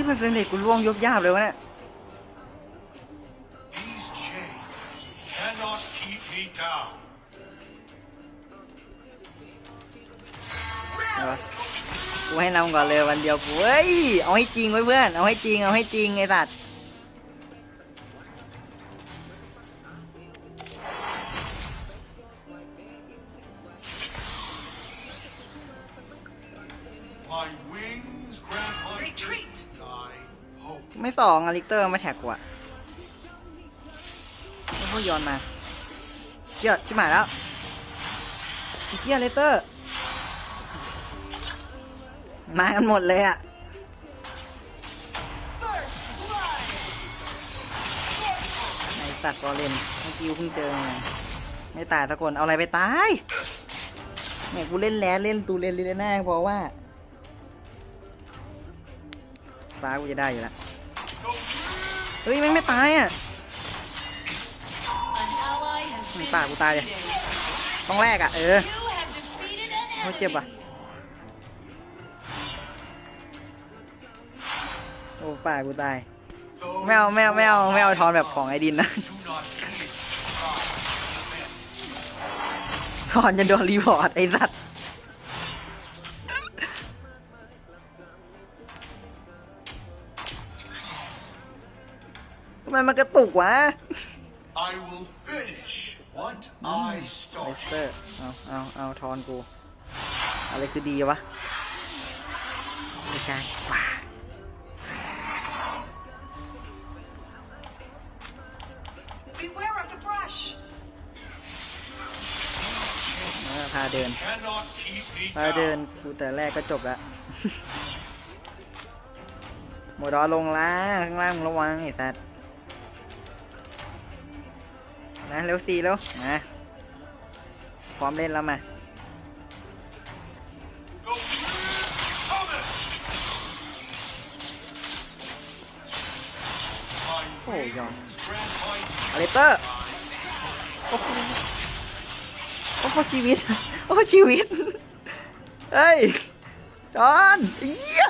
เฮ้ยเปอร์เซ็นต์เด็กกูล่วงยบยาบเลยวะเนี่ย These chains cannot keep me down. เอาวะกูให้นำก่อนเลยวันเดียวกูเฮ้ย เอาให้จริงไว้เพื่อน เอาให้จริง เอาให้จริงไอ้สัตว์ อลิกเตอร์มาแท็กกูอะแล้วพวกย้อนมาเกี่ยชิบหายแล้วอ้เกี่ยเลเตอร์ มากันหมดเลยอะไอสัตว์กอเลนเมื่อกี้เพิ่งเจอมาไม่ตายสักคนเอาอะไรไปตายเนี่ยกูเล่นแลนเล่นตูเล่นลิเลน่าเพราะว่าฟ้ากูจะได้อยู่แล้ว เฮ้ยแม่งไม่ตายอะมัตายกูตายเลยต้องแรกอะ เออเขาเจ็บอะ โอ้ป่ากูตายแมวแมวแมวแมวทอนแบบของไอ้ดินนะทอนจะโดนรีพอร์ตไอ้สัตว์ ไมมันกระตุกวะ I will finish what I เลส started. เตอร์เอาเอาเอาทอนกู อะไรคือดีวะไอ้กายว้า Beware of the brush. เออพาเดิน Cannot keep me พาเดิน down. กูแต่แรกก็จบแล้วหมดรอลงล่างข้างล่างมึงระวังไอ้สัตว์ นะเร็วสี่แล้วมาพร้อมเล่นแล้วมา The cometh. My Oh, yeah. wings grant my อเลเตอร์โอ้โหโอ้โหชีวิต โอ้โหชีวิต เฮ้ยจอนเอี้ย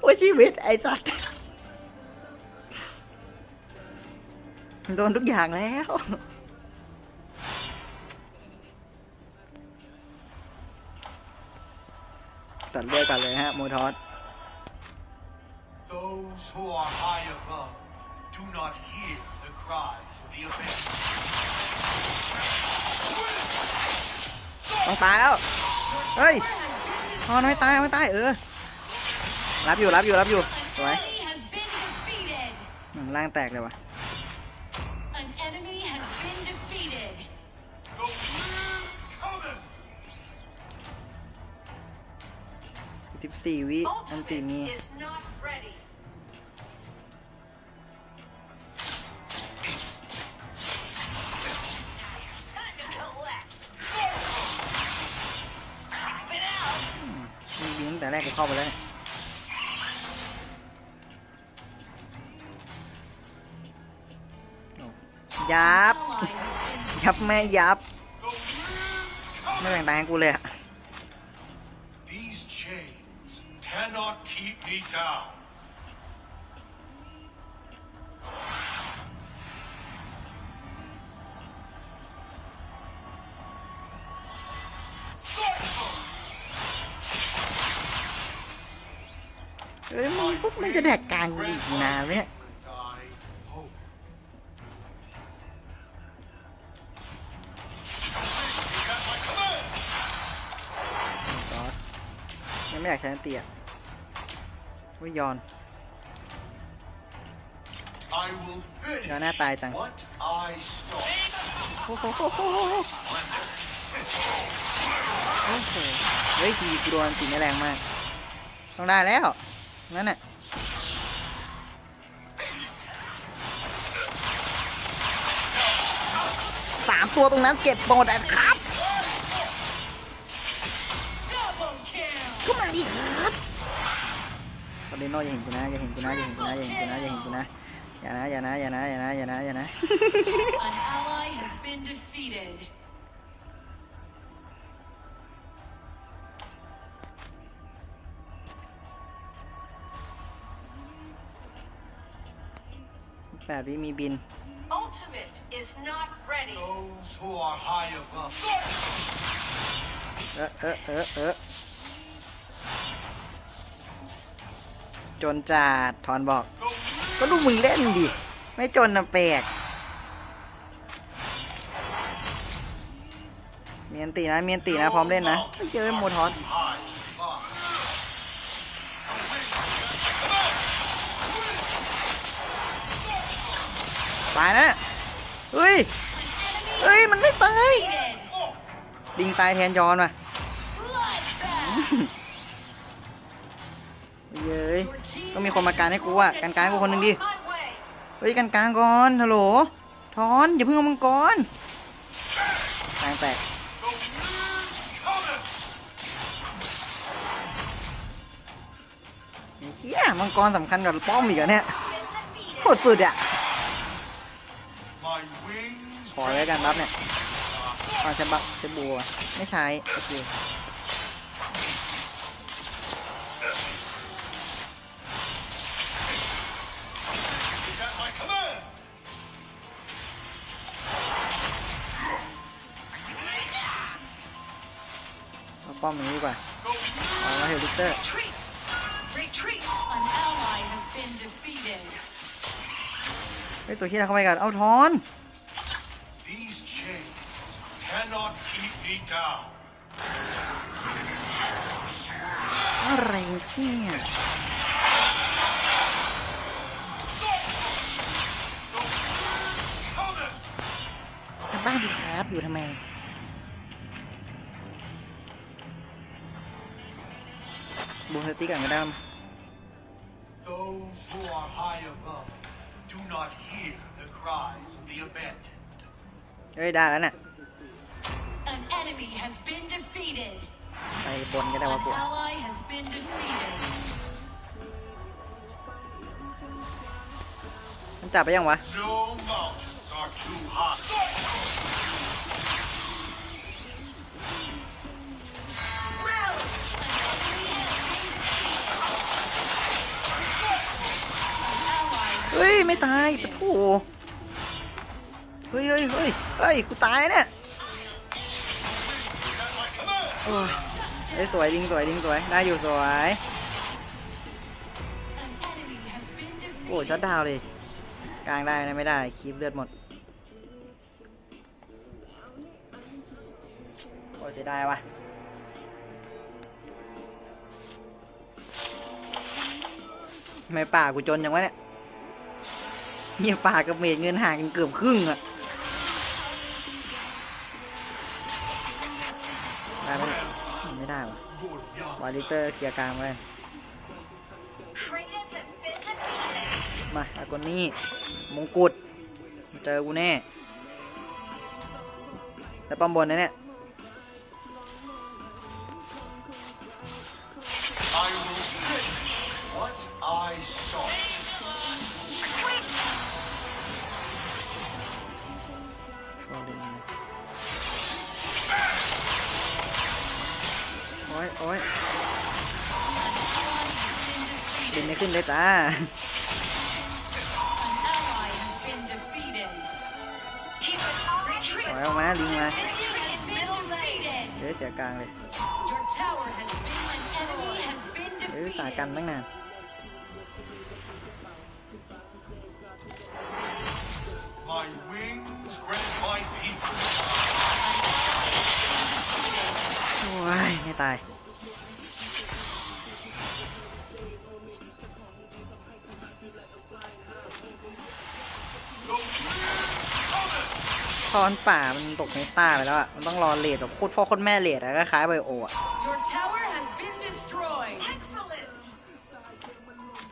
โอ้ชีวิตไอ้สัตว์ โดนทุกอย่างแล้ว ตัดเลือกกันเลยฮะโมทอส Those who are high above do not hear the cries of the avenged. ต้องตายแล้ว เฮ้ยทอนไม่ตายไม่ตายเออ รับอยู่รับอยู่รับอยู่ส An วย enemy has been defeated. อืมล่างแตกเลยวะ สิบสี่วิอันติมี is not ready. มีบินตั้งแต่แรกกูเข้าไปแล้วเนี่ยโอ้ยับ ยับแม่ยับ The wind ไม่ cometh. แบ่งตายให้กูเลยอะ me down. เอ้ยมันพวกมันจะแดกกลางอีกนานไหมเนี่ย Thy hope. ซอสยังไม่อยากใช้อันเตีย วิยอนยอนหน้าตายจังโอ้โหเฮ้ยทีกูโดนตีไม่แรงมาก ต้องได้แล้ว นั่นน่ะสามตัวตรงนั้นเก็บหมดอะครับ Double kill. ก็มาดิครับ อดิโนอย่าเห็นกูนะอย่าเห็นกูนะอย่าเห็นกูนะอย่าเห็นกูนะอย่าเห็นกูนะอย่านะอย่านะอย่านะอย่านะอย่านะอย่านะแปดวิมีบินเออเออเออเออ จนจัดทอนบอก ก็ดูมึงเล่นดิ ไม่จนนะแปลกเมียนตีนะเมียนตีนะพร้อมเล่นนะเยเจอโมทอสตายนะเฮ้ยเฮ้ย มันไม่ตายดิงตายแทนยอนว่ะ เย้ยต้องมีคนมาการให้กูอะการการกูคนหนึ่งดิเฮ้ยกันกลางก่อนฮัลโหลทอนอย่าเพิ่งเอามังกรกลางแตก Coming! ไอ้เฮียมังกรสำคัญกว่าป้อมอีกเหรอเนี่ยโคตรสุดอะขอไว้กันรับเนี่ยตอนจะบักจะบัวไม่ใช้โอเค ป้อมอย่างนี้ดีกว่าเอามาเฮลิเตอร์ Retreat. Retreat. An ally has been defeated. เฮ้ยตัวที่เราเข้าไปกันเอาทอน These chains cannot keep me down. อะไรเนี่ย Coming! กลับบ้านดีครับอยู่ทำไม บูสติกก่อนก็ได้มั้ย Those who are high above do not hear the cries of the abandoned. เฮ้ยได้แล้วน่ะ An enemy has been defeated. ไปบนก็ได้ An วะกู ally has been defeated. มันจับไปยังวะ No mountains are too high. ไม่ตายปะโถเฮ้ยเฮ้ยเฮ้ยเฮ้ยกูตายเนี่ยโอ้ยเฮ้ยสวยดิงสวยดิงสวยได้อยู่สวยโอ้ชัดดาวเลยกลางได้นะไม่ได้คีบเลือดหมดโอ้เสียดายวะไม่ป่ากูจนอย่างวะเนี่ย เฮียป่ากับเมดเงินห่างกันเกือบครึ่งอะได้ไหมไม่ได้วะวาลิเตอร์เคลียร์กลางไว้ Kratos has been defeated. มาอากอนนี่มงกุฎเจอกูแน่แล้วป้อมบนนะเนี่ย บิน defeated. ไม่ขึ้นเลยจ้า An ally has been defeated. Keep it. Retreat. ถอยออกมาลิงมา Enemy has been defeated. เดี๋ยวเสียกลางเลย Your tower has been an enemy has been เฮ้ยสาย defeated. กันตั้งนาน My wings grant my people โอ้ยไม่ตาย ทอนป่ามันตกในตาไปแล้วอะ มันต้องรอเลดแบบโคตรพ่อโคตรแม่เลดอะก็คล้ายไบโออะ Your tower has been destroyed. Excellent.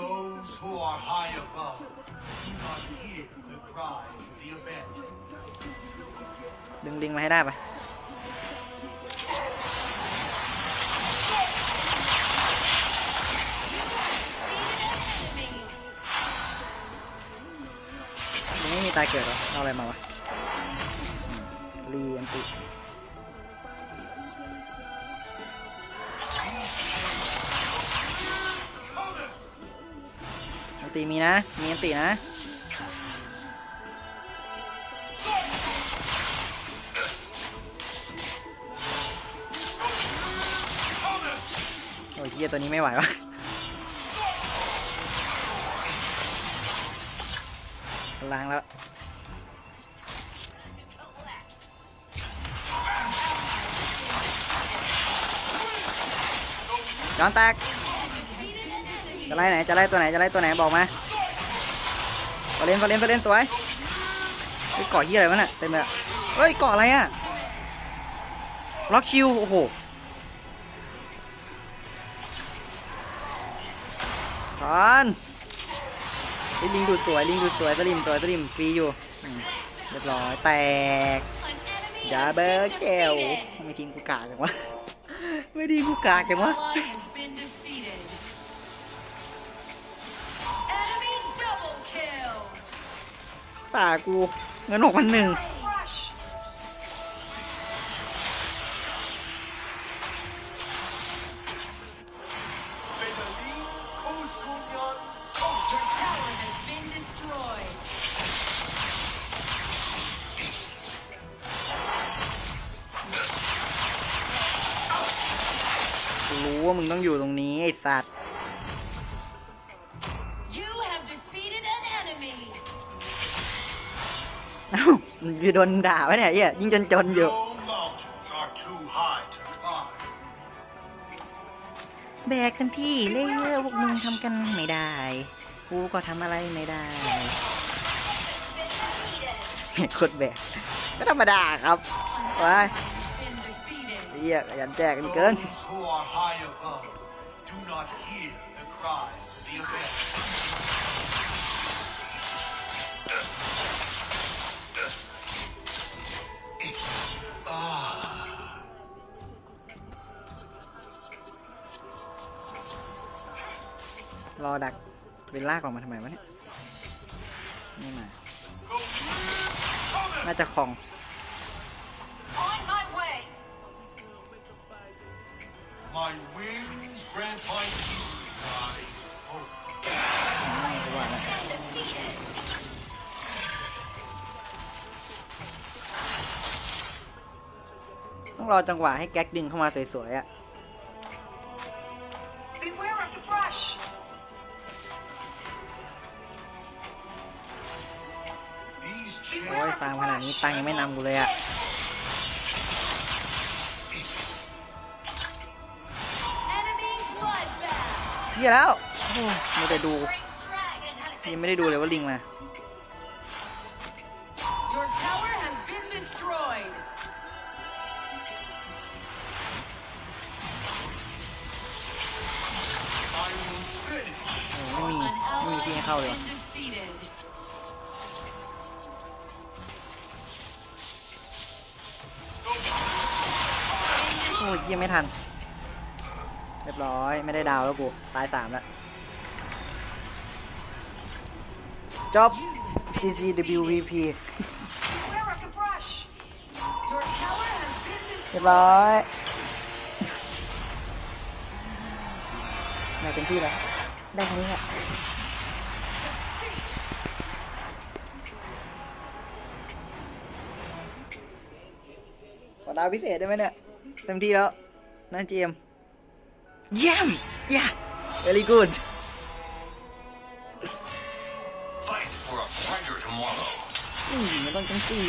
Those who are high above do not hear the cries of the abandoned. ดึงลิงมาให้ได้ปะ Enemy. ลิงไม่มีตายเกิดเหรอ เอาอะไรมาวะอืม รีอันติอันติมีนะ มีอันตินะโอ้ยเฮียตัวนี้ไม่ไหววะล้างแล้ว ย้อนแตก จะไล่ไหน จะไล่ตัวไหน จะไล่ตัวไหนบอกมาฟาเลนฟาเลนฟาเลนสวยเฮ้เกาะเหียอะไรวะเนี่ยเต็มเลยเฮ้ยเกาะอะไรอะล็อกชิว โอ้โหทอนไอ้ลิงดูดสวย ลิงดูดสวย สลิมสวย สลิมฟรีอยู่ เรียบร้อย แตกดาเบิลเกล defeated. ทำไมทีมกูกากจังวะ ไม่ทีมกูกากจังวะากู เงินหกพันหนึ่งรู้ว่ามึงต้องอยู่ตรงนี้ไอ้สัตว์ เอ้ามึงคือโดนด่าไว้เนี่ยเหี้ยยิ่งจนจนๆอยู่ No mountains are too high to climb. แบกกันที่ เลเยอร์พวกมึงทำกันไม่ได้ กูก็ทำอะไรไม่ได้แบกโคตรแบกไม่ธรรมดาครับว้าย Been defeated. เหี้ยขยันแจกกันเกิน รอดักเวลล่ากออกมาทำไมวะเนี่ยไม่มา น่าจะคลองต้องรอจังหวะให้แก๊กดึงเข้ามาสวยๆอะ โอ้ย chairs ฟาร์มขนาดนี้ตังค์ยังไม่นำกูเลยอะ Enemy bloodbath. เหี้ยแล้วโอ้ยไม่ได้ดู Great dragon has ยัง been ไม่ได้ดูเลยว่าลิงมา Your tower has been destroyed. I will finish. โอ้ยไม่มี An ไม่มี ally ที่ให้เข้า has เลย ยังไม่ทัน เรียบร้อยไม่ได้ดาวแล้วกู ตายสามแล้ว จบ GGWVP Beware of the brush. Your tower has been เรียบร้อยได้เต็มที่แล้ว ได้แค่นี้แหละขอดาวพิเศษได้ไหมเนี่ย เต็มที่แล้วนั่นเจมเยี่ยม yeah very good Fight for a brighter tomorrow. นี่มันต้องจังสี่